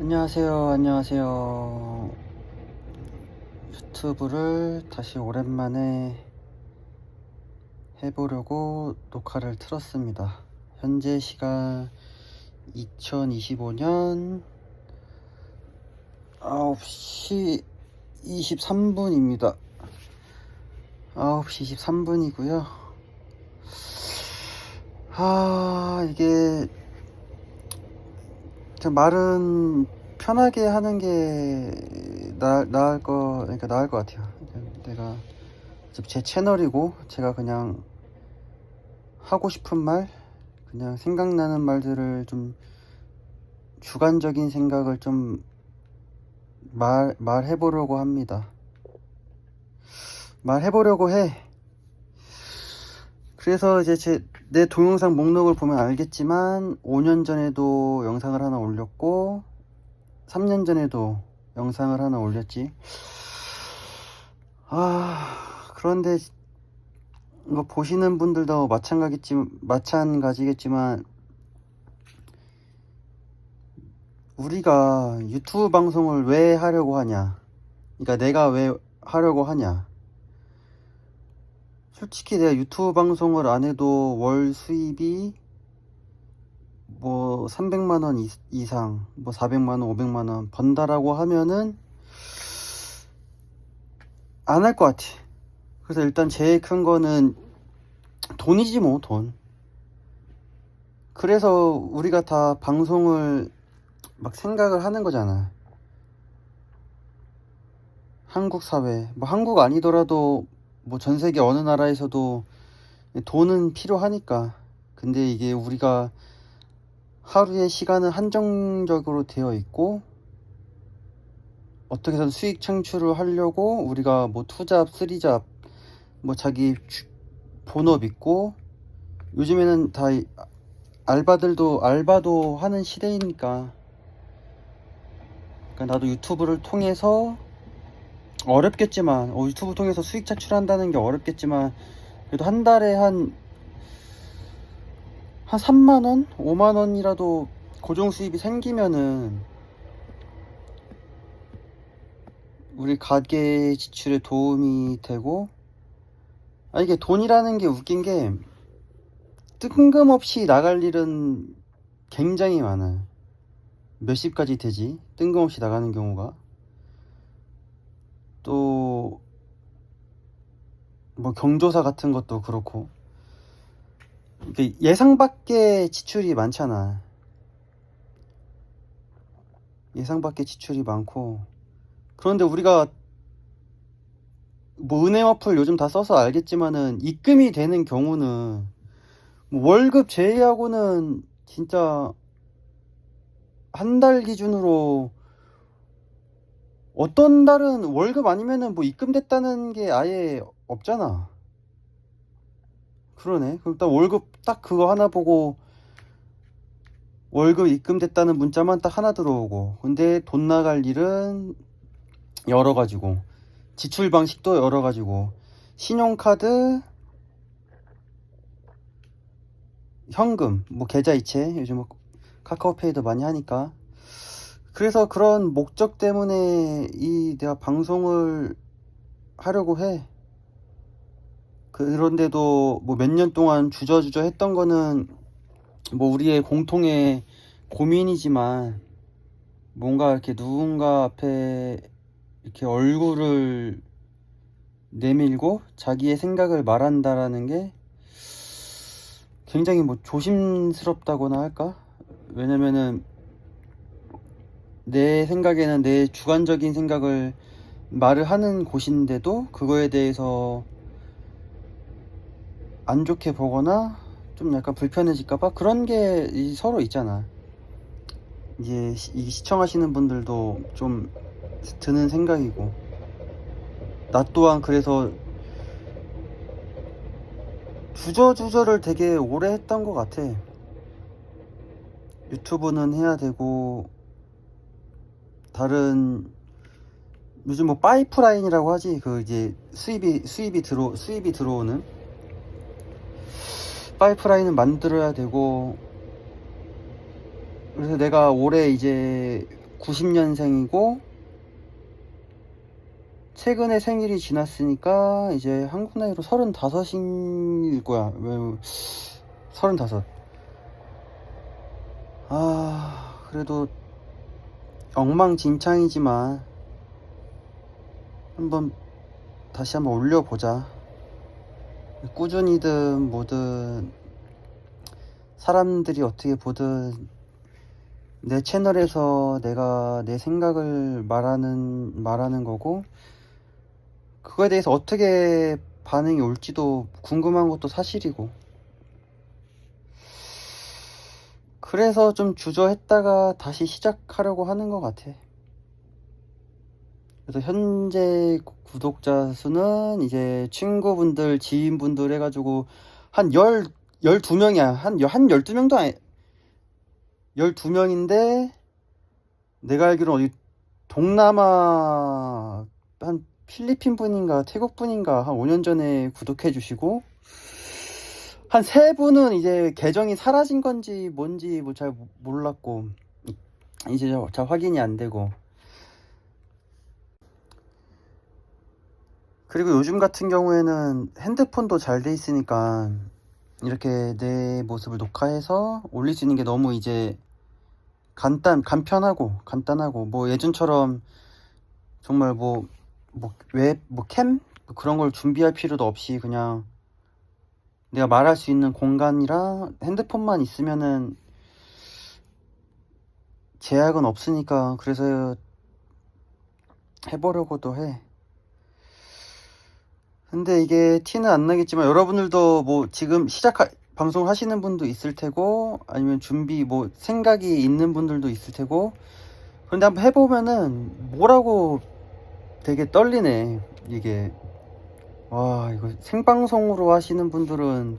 안녕하세요. 안녕하세요. 유튜브를 다시 오랜만에 해보려고 녹화를 틀었습니다. 현재 시간 2025년 9시 23분입니다. 9시 23분이고요. 아, 이게 좀 말은 편하게 하는 게 나, 나을 거, 그러니까 나을 것 같아요. 내가 제 채널이고 제가 그냥 하고 싶은 말, 그냥 생각나는 말들을 좀 주관적인 생각을 좀 말, 말해보려고 합니다. 말해보려고 해. 그래서 이제 제, 내 동영상 목록을 보면 알겠지만 5년 전에도 영상을 하나 올렸고 3년 전에도 영상을 하나 올렸지. 아, 그런데 이거 보시는 분들도 마찬가지겠지, 마찬가지겠지만 우리가 유튜브 방송을 왜 하려고 하냐? 그러니까 내가 왜 하려고 하냐? 솔직히 내가 유튜브 방송을 안 해도 월 수입이 뭐 300만 원 이- 이상, 뭐 400만 원, 500만 원 번다라고 하면은 안 할 것 같아. 그래서 일단 제일 큰 거는 돈이지 뭐 돈. 그래서 우리가 다 방송을 막 생각을 하는 거잖아. 한국 사회, 뭐 한국 아니더라도 뭐 전 세계 어느 나라에서도 돈은 필요하니까. 근데 이게 우리가 하루의 시간은 한정적으로 되어 있고, 어떻게든 수익 창출을 하려고 우리가 뭐 투잡, 쓰리잡, 뭐 자기 주- 본업 있고, 요즘에는 다 이- 알바들도, 알바도 하는 시대이니까. 그러니까 나도 유튜브를 통해서 어렵겠지만 어, 유튜브 통해서 수익 창출한다는 게 어렵겠지만 그래도 한 달에 한 한 3만 원, 5만 원이라도 고정 수입이 생기면은 우리 가계 지출에 도움이 되고 아 이게 돈이라는 게 웃긴 게 뜬금없이 나갈 일은 굉장히 많아요. 몇십까지 되지? 뜬금없이 나가는 경우가 또 뭐 경조사 같은 것도 그렇고 예상 밖의 지출이 많잖아. 예상 밖의 지출이 많고 그런데 우리가 뭐 은행 어플 요즘 다 써서 알겠지만은 입금이 되는 경우는 뭐 월급 제외하고는 진짜 한 달 기준으로 어떤 달은 월급 아니면은 뭐 입금됐다는 게 아예 없잖아. 그러네. 그럼 딱 월급 딱 그거 하나 보고 월급 입금됐다는 문자만 딱 하나 들어오고. 근데 돈 나갈 일은 여러 가지고. 지출 방식도 여러 가지고. 신용카드, 현금, 뭐 계좌이체. 요즘 뭐 카카오페이도 많이 하니까. 그래서 그런 목적 때문에 이 내가 방송을 하려고 해. 그런데도 뭐 몇 년 동안 주저주저 했던 거는 뭐 우리의 공통의 고민이지만 뭔가 이렇게 누군가 앞에 이렇게 얼굴을 내밀고 자기의 생각을 말한다라는 게 굉장히 뭐 조심스럽다고나 할까? 왜냐면은 내 생각에는 내 주관적인 생각을 말을 하는 곳인데도 그거에 대해서 안 좋게 보거나 좀 약간 불편해질까봐 그런 게 이- 서로 있잖아. 이제 시, 이 시청하시는 분들도 좀 드는 생각이고 나 또한 그래서 주저주저를 되게 오래 했던 것 같아. 유튜브는 해야 되고 다른 요즘 뭐 파이프라인이라고 하지 그 이제 수입이 수입이 들어 수입이 들어오는 파이프라인을 만들어야 되고 그래서 내가 올해 이제 90년생이고 최근에 생일이 지났으니까 이제 한국 나이로 35일 거야. 왜 35. 아, 그래도 엉망진창이지만 한번 다시 한번 올려보자. 꾸준히든 뭐든 사람들이 어떻게 보든 내 채널에서 내가 내 생각을 말하는 말하는 거고 그거에 대해서 어떻게 반응이 올지도 궁금한 것도 사실이고 그래서 좀 주저했다가 다시 시작하려고 하는 것 같아. 그래서 현재 구독자 수는 이제 친구분들, 지인분들 해가지고 한 열, 12명이야. 한, 한 12명도 아니, 12명인데 내가 알기로 어디 동남아 한 필리핀 분인가 태국 분인가 한 5년 전에 구독해 주시고 한 세 분은 이제 계정이 사라진 건지 뭔지 뭐 잘 몰랐고 이제 잘 확인이 안 되고. 그리고 요즘 같은 경우에는 핸드폰도 잘 돼 있으니까 이렇게 내 모습을 녹화해서 올릴 수 있는 게 너무 이제 간단 간편하고 간단하고 뭐 예전처럼 정말 뭐 뭐 웹뭐 캠? 그런 걸 준비할 필요도 없이 그냥 내가 말할 수 있는 공간이랑 핸드폰만 있으면은 제약은 없으니까 그래서 해보려고도 해. 근데 이게 티는 안 나겠지만 여러분들도 뭐 지금 시작 방송 하시는 분도 있을 테고 아니면 준비 뭐 생각이 있는 분들도 있을 테고 그런데 한번 해보면은 뭐라고 되게 떨리네 이게 와 이거 생방송으로 하시는 분들은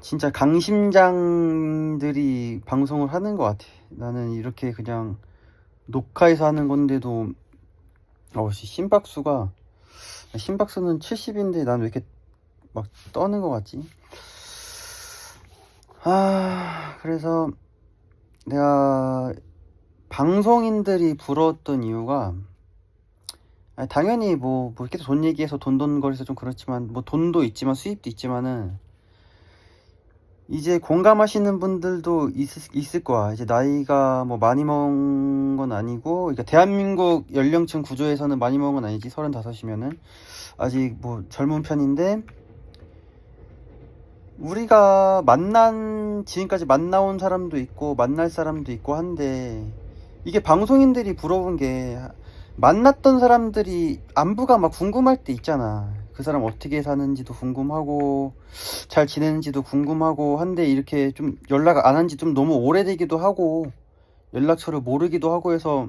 진짜 강심장들이 방송을 하는 것 같아 나는 이렇게 그냥 녹화해서 하는 건데도 어 심박수가 심박수는 70인데 난 왜 이렇게 막 떠는 것 같지? 아, 그래서 내가 방송인들이 부러웠던 이유가 당연히 뭐, 뭐 이렇게 돈 얘기해서 돈돈 거리서 좀 그렇지만 뭐 돈도 있지만 수입도 있지만은 이제 공감하시는 분들도 있을, 있을 거야. 이제 나이가 뭐 많이 먹은 건 아니고, 그러니까 대한민국 연령층 구조에서는 많이 먹은 건 아니지. 35이면은. 아직 뭐 젊은 편인데, 우리가 만난, 지금까지 만나온 사람도 있고, 만날 사람도 있고 한데, 이게 방송인들이 부러운 게, 만났던 사람들이 안부가 막 궁금할 때 있잖아. 그 사람 어떻게 사는지도 궁금하고 잘 지내는지도 궁금하고 한데 이렇게 좀 연락 안 한 지 좀 너무 오래되기도 하고 연락처를 모르기도 하고 해서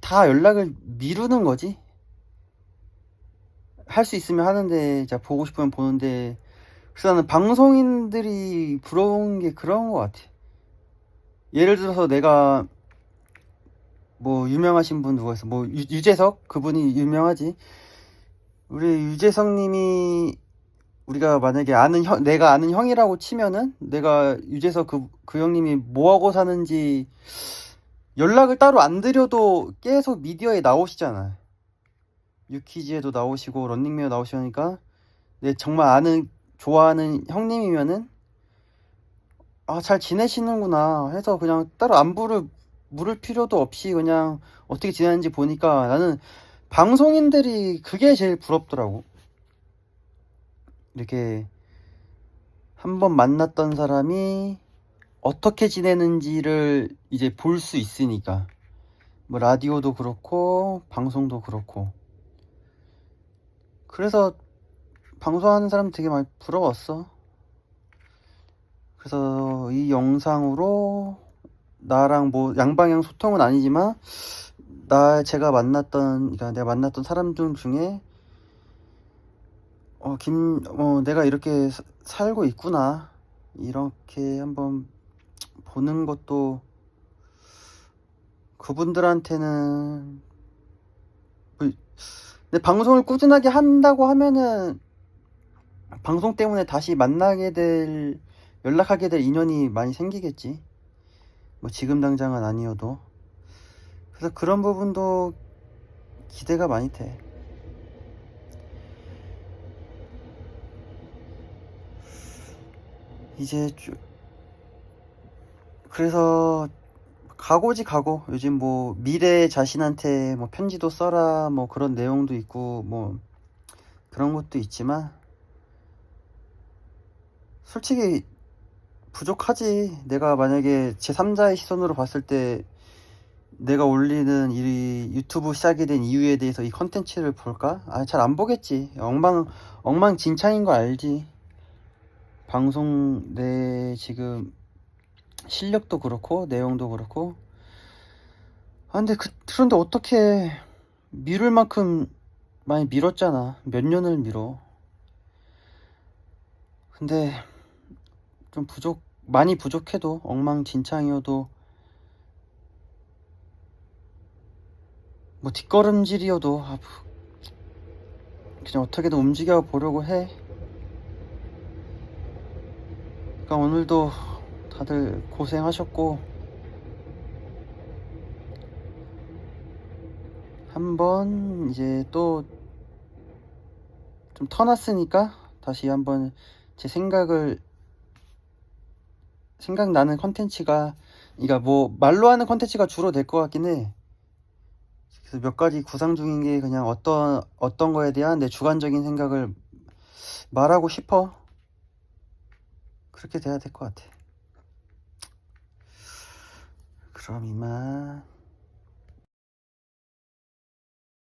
다 연락을 미루는 거지. 할 수 있으면 하는데 자 보고 싶으면 보는데 그래서 나는 방송인들이 부러운 게 그런 것 같아. 예를 들어서 내가 뭐 유명하신 분 누가 있어? 뭐 유, 유재석? 그분이 유명하지. 우리 유재석 님이 우리가 만약에 아는 형 내가 아는 형이라고 치면은 내가 유재석 그, 그 형님이 뭐 하고 사는지 연락을 따로 안 드려도 계속 미디어에 나오시잖아 유키즈에도 나오시고 런닝맨에 나오시니까 내 정말 아는 좋아하는 형님이면은 아 잘 지내시는구나 해서 그냥 따로 안부를 물을 필요도 없이 그냥 어떻게 지내는지 보니까 나는 방송인들이 그게 제일 부럽더라고. 이렇게 한 번 만났던 사람이 어떻게 지내는지를 이제 볼 수 있으니까. 뭐 라디오도 그렇고 방송도 그렇고. 그래서 방송하는 사람 되게 많이 부러웠어. 그래서 이 영상으로 나랑 뭐 양방향 소통은 아니지만 나 제가 만났던 그러니까 내가 만났던 사람들 중에 어, 김, 어, 내가 이렇게 사, 살고 있구나. 이렇게 한번 보는 것도 그분들한테는 뭐, 내 방송을 꾸준하게 한다고 하면은 방송 때문에 다시 만나게 될 연락하게 될 인연이 많이 생기겠지. 뭐 지금 당장은 아니어도 그래서 그런 부분도 기대가 많이 돼. 이제 쭉 그래서 각오지 각오. 요즘 뭐 미래 자신한테 뭐 편지도 써라 뭐 그런 내용도 있고 뭐 그런 것도 있지만 솔직히 부족하지. 내가 만약에 제 3자의 시선으로 봤을 때 내가 올리는 이 유튜브 시작이 된 이유에 대해서 이 컨텐츠를 볼까? 아, 잘 안 보겠지. 엉망, 엉망진창인 거 알지. 방송 내 지금 실력도 그렇고, 내용도 그렇고. 아, 근데 그, 그런데 어떻게 미룰 만큼 많이 미뤘잖아. 몇 년을 미뤄. 근데 좀 부족, 많이 부족해도, 엉망진창이어도, 뭐 뒷걸음질이어도 아, 그냥 어떻게든 움직여 보려고 해. 그러니까 오늘도 다들 고생하셨고 한번 이제 또 좀 터놨으니까 다시 한번 제 생각을 생각나는 컨텐츠가 그러니까 뭐 말로 하는 컨텐츠가 주로 될 것 같긴 해. 그래서 몇 가지 구상 중인 게 그냥 어떤 어떤 거에 대한 내 주관적인 생각을 말하고 싶어. 그렇게 돼야 될 것 같아. 그럼 이만.